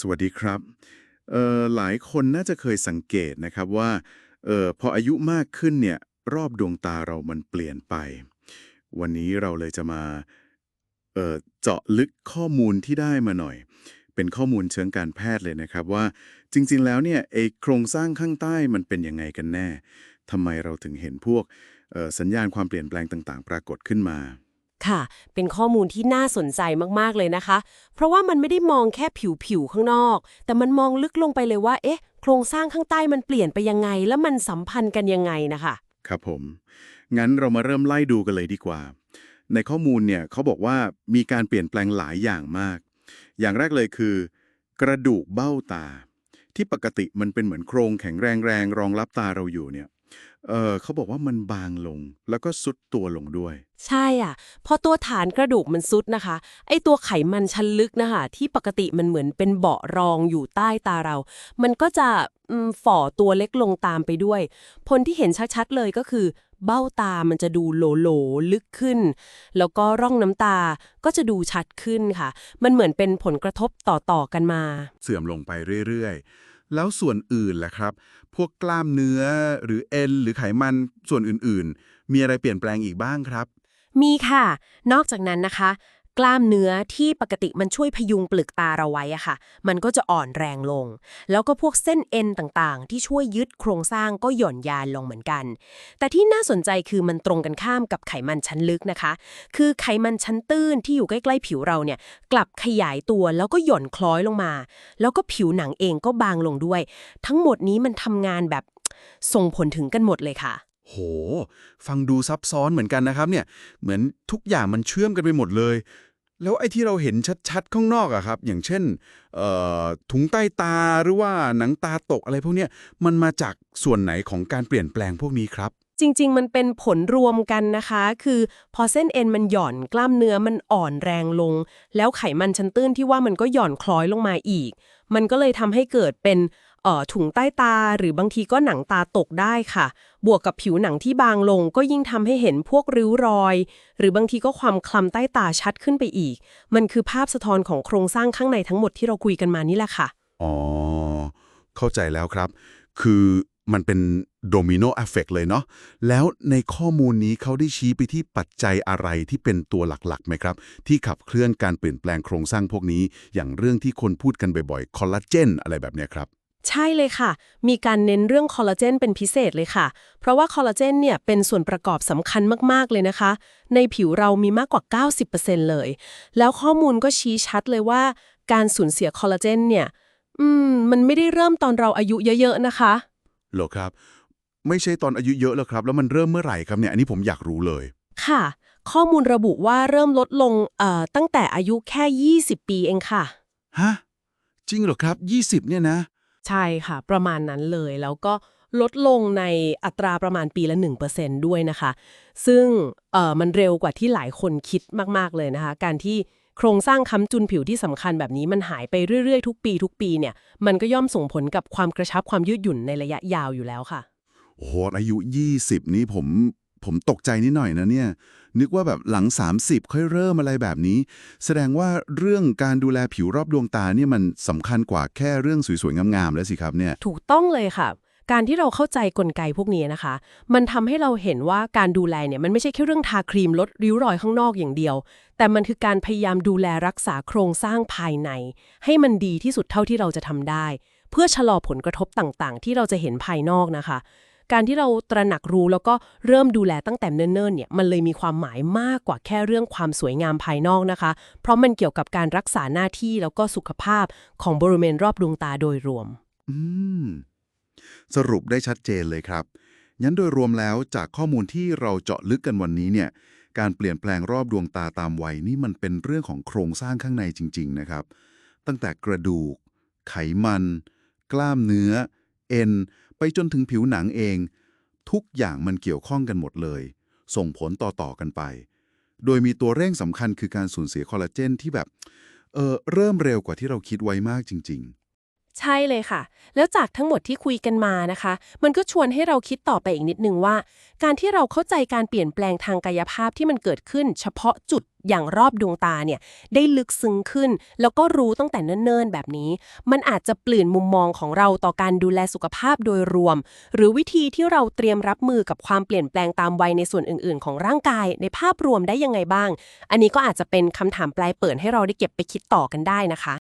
สวัสดีครับเออหลายคนน่าจะเคยสังเกตนะครับว่าเออพออายุมากขึ้นเนี่ยรอบดวงตาเรามันเปลี่ยนไป วันนี้เราเลยจะมาเออเจาะลึกข้อมูลที่ได้มาหน่อย เป็นข้อมูลเชิงการแพทย์เลยนะครับว่าจริง ๆ แล้วเนี่ยไอโครงสร้างข้างใต้มันเป็นยังไงกันแน่ทำไมเราถึงเห็นพวกสัญญาณความเปลี่ยนแปลงต่าง ๆ ปรากฏขึ้นมา ค่ะ เป็นข้อมูลที่น่าสนใจมากๆเลยนะคะ เพราะว่ามันไม่ได้มองแค่ผิวๆข้างนอก แต่มันมองลึกลงไปเลยว่า เอ๊ะ โครงสร้างข้างใต้มันเปลี่ยนไปยังไง แล้วมันสัมพันธ์กันยังไงนะคะ ครับผม งั้นเรามาเริ่มไล่ดูกันเลยดีกว่า ในข้อมูลเนี่ยเขาบอกว่ามีการเปลี่ยนแปลงหลายอย่างมาก อย่างแรกเลยคือ กระดูกเบ้าตา ที่ปกติมันเป็นเหมือนโครงแข็งแรงแรงรองรับตาเราอยู่เนี่ย เออเขาบอกว่ามันบางลงแล้วก็ซุดตัวลงด้วย ใช่อะ พอตัวฐานกระดูกมันซุดนะคะ ไอตัวไขมันชั้นลึกนะคะ ที่ปกติมันเหมือนเป็นเบาะรองอยู่ใต้ตาเรา มันก็จะอืมฝ่อตัวเล็กลงตามไปด้วย ผลที่เห็นชัดๆเลยก็คือ เบ้าตามันจะดูโหลๆลึกขึ้น แล้วก็ร่องน้ำตาก็จะดูชัดขึ้นค่ะ มันเหมือนเป็นผลกระทบต่อๆกันมา เสื่อมลงไปเรื่อยๆ แล้วส่วนอื่นล่ะครับ พวกกล้ามเนื้อหรือเอ็นหรือไขมันส่วนอื่นๆ มีอะไรเปลี่ยนแปลงอีกบ้างครับ มีค่ะ นอกจากนั้นนะคะ กล้ามเนื้อที่ปกติมันช่วยพยุงเปลือกตาเราไว้อะค่ะ มันก็จะอ่อนแรงลง แล้วก็พวกเส้นเอ็นต่างๆ ที่ช่วยยึดโครงสร้างก็หย่อนยานลงเหมือนกัน แต่ที่น่าสนใจคือมันตรงกันข้ามกับไขมันชั้นลึกนะคะ คือไขมันชั้นตื้นที่อยู่ใกล้ๆผิวเราเนี่ยกลับขยายตัวแล้วก็หย่อนคล้อยลงมา แล้วก็ผิวหนังเองก็บางลงด้วย ทั้งหมดนี้มันทำงานแบบส่งผลถึงกันหมดเลยค่ะ โห ฟังดูซับซ้อนเหมือนกันนะครับเนี่ย เหมือนทุกอย่างมันเชื่อมกันไปหมดเลย แล้วไอ้ที่เราเห็นชัดๆ ข้างนอกอะครับ อย่างเช่นถุงใต้ตาหรือว่าหนังตาตกอะไรพวกนี้มันมาจากส่วนไหนของการเปลี่ยนแปลงพวกนี้ครับ จริง ๆ มันเป็นผลรวมกันนะคะ คือพอเส้นเอ็นมันหย่อนกล้ามเนื้อมันอ่อนแรงลง แล้วไขมันชั้นตื้นที่ว่ามันก็หย่อนคล้อยลงมาอีก มันก็เลยทำให้เกิดเป็น ถุงใต้ตาหรือบางทีก็หนังตาตกได้ค่ะ บวกกับผิวหนังที่บางลงก็ยิ่งทำให้เห็นพวกริ้วรอย หรือบางทีก็ความคล้ำใต้ตาชัดขึ้นไปอีก มันคือภาพสะท้อนของโครงสร้างข้างในทั้งหมดที่เราคุยกันมานี่แหละค่ะ อ๋อ เข้าใจแล้วครับ คือมันเป็นโดมิโนเอฟเฟกเลยเนาะ แล้วในข้อมูลนี้เขาได้ชี้ไปที่ปัจจัยอะไรที่เป็นตัวหลักๆไหมครับ ที่ขับเคลื่อนการเปลี่ยนแปลงโครงสร้างพวกนี้ อย่างเรื่องที่คนพูดกันบ่อยๆ คอลลาเจนอะไรแบบนี้ครับ ใช่เลยค่ะ มีการเน้นเรื่องคอลลาเจนเป็นพิเศษเลยค่ะ เพราะว่าคอลลาเจนเนี่ยเป็นส่วนประกอบสำคัญมาก ๆ เลยนะคะ ในผิวเรามีมากกว่า 90%เลย แล้วข้อมูลก็ชี้ชัดเลยว่า การสูญเสียคอลลาเจนเนี่ย อืม มันไม่ได้เริ่มตอนเราอายุเยอะ ๆ นะคะ เหรอครับ ไม่ใช่ตอนอายุเยอะแล้วครับ แล้วมันเริ่มเมื่อไหร่ครับเนี่ย อันนี้ผมอยากรู้เลย ค่ะ ข้อมูลระบุว่าเริ่มลดลงเอ่อตั้งแต่อายุแค่ 20 ปีเองค่ะ ฮะ จริงเหรอครับ 20 เนี่ยนะ ใช่ค่ะ ประมาณนั้นเลย แล้วก็ลดลงในอัตราประมาณปีละ 1%ด้วยนะคะ ซึ่งเออมันเร็วกว่าที่หลายคนคิดมาก ๆ เลยนะคะ การที่โครงสร้างค้ำจุนผิวที่สำคัญแบบนี้มันหายไปเรื่อย ๆ ทุกปีทุกปีเนี่ย มันก็ย่อมส่งผลกับความกระชับความยืดหยุ่นในระยะยาวอยู่แล้วค่ะ โอ้โหอายุ 20 นี้ผม ผมตกใจนิดหน่อยนะเนี่ย นึกว่าแบบหลัง 30 ค่อยเริ่มอะไรแบบนี้ แสดงว่าเรื่องการดูแลผิวรอบดวงตาเนี่ยมันสำคัญกว่าแค่เรื่องสวยๆงามๆแล้วสิครับเนี่ย ถูกต้องเลยค่ะ การที่เราเข้าใจกลไกพวกนี้นะคะ มันทำให้เราเห็นว่าการดูแลเนี่ยมันไม่ใช่แค่เรื่องทาครีมลดริ้วรอยข้างนอกอย่างเดียว แต่มันคือการพยายามดูแลรักษาโครงสร้างภายใน ให้มันดีที่สุดเท่าที่เราจะทำได้ เพื่อชะลอผลกระทบต่างๆ ที่เราจะเห็นภายนอกนะคะ การที่เราตระหนักรู้แล้วก็เริ่มดูแลตั้งแต่เนิ่นๆเนี่ยมันเลยมีความหมายมากกว่าแค่เรื่องความสวยงามภายนอกนะคะ เพราะมันเกี่ยวกับการรักษาหน้าที่แล้วก็สุขภาพของบริเวณรอบดวงตาโดยรวม อืม สรุปได้ชัดเจนเลยครับงั้นโดยรวมแล้วจากข้อมูลที่เราเจาะลึกกันวันนี้เนี่ย การเปลี่ยนแปลงรอบดวงตาตามวัยนี่มันเป็นเรื่องของโครงสร้างข้างในจริง ๆ นะครับ ตั้งแต่กระดูก ไขมัน กล้ามเนื้อ เอ็น ไปจนถึงผิวหนังเอง ทุกอย่างมันเกี่ยวข้องกันหมดเลย ส่งผลต่อๆกันไป โดยมีตัวเร่งสำคัญคือการสูญเสียคอลลาเจนที่แบบเออเริ่มเร็วกว่าที่เราคิดไว้มากจริง ๆ ใช่เลยค่ะ แล้วจากทั้งหมดที่คุยกันมานะคะ มันก็ชวนให้เราคิดต่อไปอีกนิดนึงว่า การที่เราเข้าใจการเปลี่ยนแปลงทางกายภาพที่มันเกิดขึ้น เฉพาะจุดอย่างรอบดวงตาเนี่ยได้ลึกซึ้งขึ้น แล้วก็รู้ตั้งแต่เนิ่นๆแบบนี้ มันอาจจะเปลี่ยนมุมมองของเราต่อการดูแลสุขภาพโดยรวม หรือวิธีที่เราเตรียมรับมือกับความเปลี่ยนแปลงตามวัยในส่วนอื่นๆ ของร่างกาย ในภาพรวมได้ยังไงบ้าง อันนี้ก็อาจจะเป็นคำถามปลายเปิดให้เราได้เก็บไปคิดต่อกันได้นะคะ